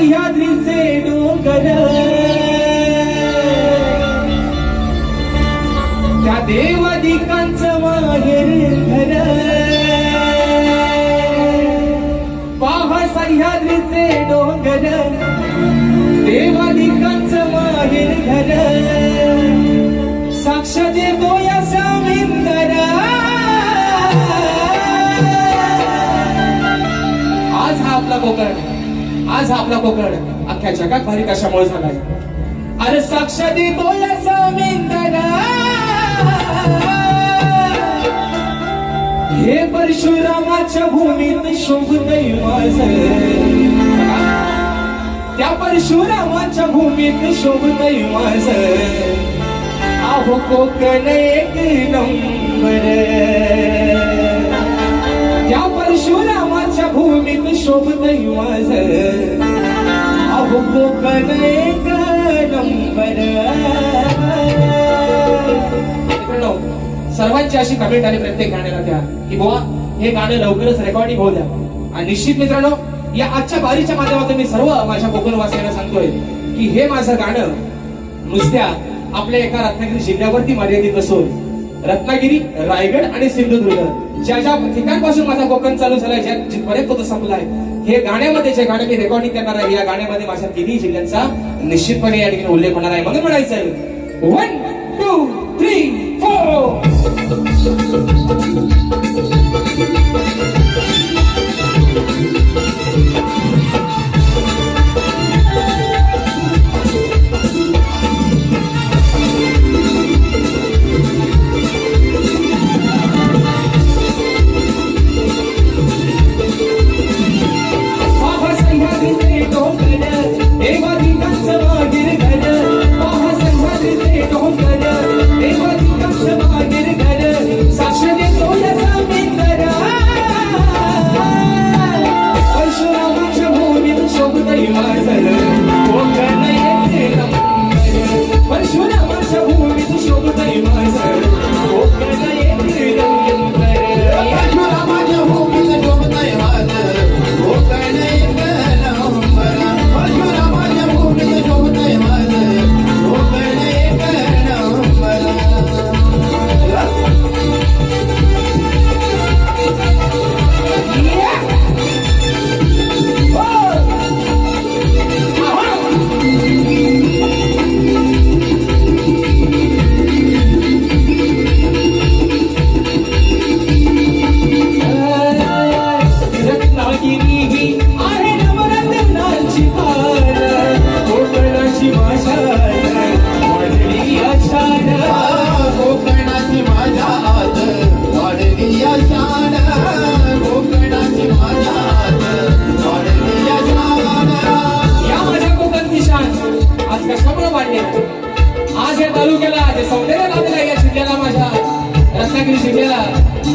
सह्याद्रीचे डोंगर. त्या देवादिकांचं माहेर घर. पाहा सह्याद्रीचे डोंगर. देवादिकांचं माहेर घर. साक्ष देतो या सामिंदर. आज हा आपला कोकण आज हा आपला कोकण अख्ख्या जगात भारी कशामुळे झालाय? अरे साक्ष देतो हे परशुरामाच्या भूमीत शोभ माझ. त्या परशुरामाच्या भूमीत शोभतय माझ. अहो कोकण एक नंबर. भूमीत माझ अहो कोकण एक नंबर सर्वांची अशी कमेंट आली प्रत्येक गाण्याला त्या की बुवा हे गाणं लवकरच रेकॉर्डिंग होऊ द्या. आणि निश्चित मित्रांनो या आजच्या बारीच्या माध्यमातून मी सर्व माझ्या कोकणवासियांना सांगतोय की हे माझं गाणं नुसत्या आपल्या एका रत्नागिरी जिल्ह्यावरती मर्यादित असून रत्नागिरी रायगड आणि सिंधुदुर्ग. ज्या ज्या ठिकाणपासून माझा कोकण चालू झालाय ज्या जिथपर्यंत तो संपलाय हे गाण्यामध्ये जे गाणं मी रेकॉर्डिंग करणार आहे या गाण्यामध्ये माझ्या तिन्ही जिल्ह्यांचा निश्चितपणे या ठिकाणी उल्लेख होणार आहे. म्हणून म्हणायचं वन टू थ्री फोर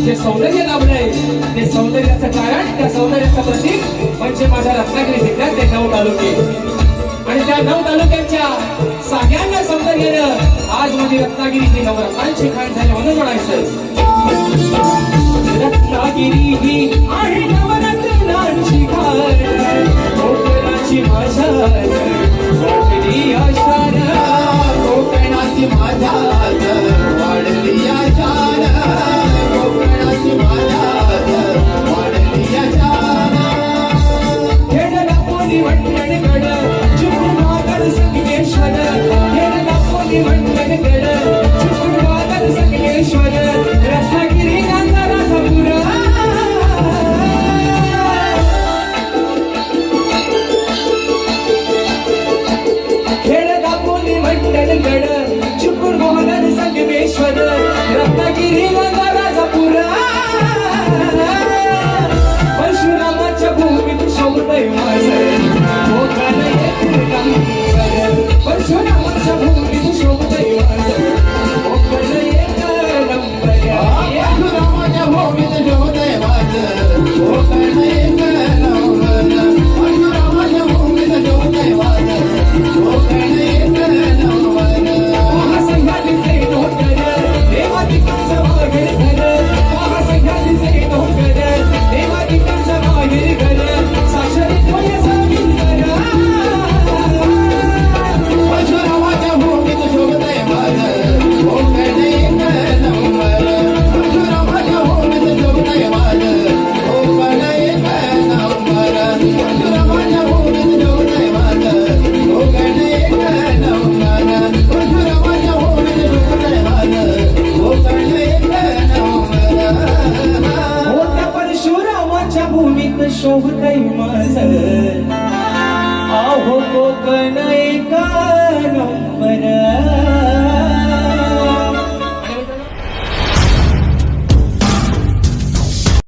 जे सौंदर्य लाभलंय ते सौंदर्याचं कारण त्या सौंदर्याचं प्रतीक म्हणजे माझ्या रत्नागिरी जिल्ह्यात ते नऊ तालुके. आणि त्या नऊ तालुक्यांच्या सगळ्यांना सौंदर्यानं आज माझी रत्नागिरी ही नवरत्नांची खाण झाली म्हणून म्हणायचं. रत्नागिरी ही आहे हो को कनई का